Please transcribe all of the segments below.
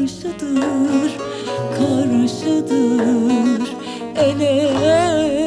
karşıdır, karşıdır ele.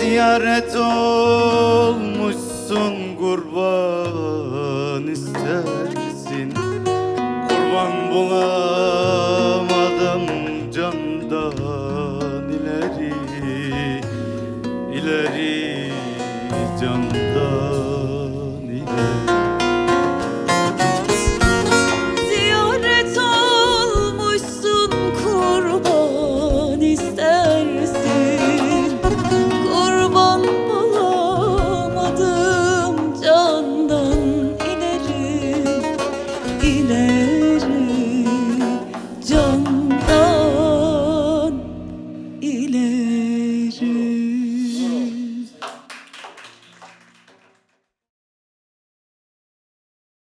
ziyaret olmuşsun kurban istersin. Kurban bulan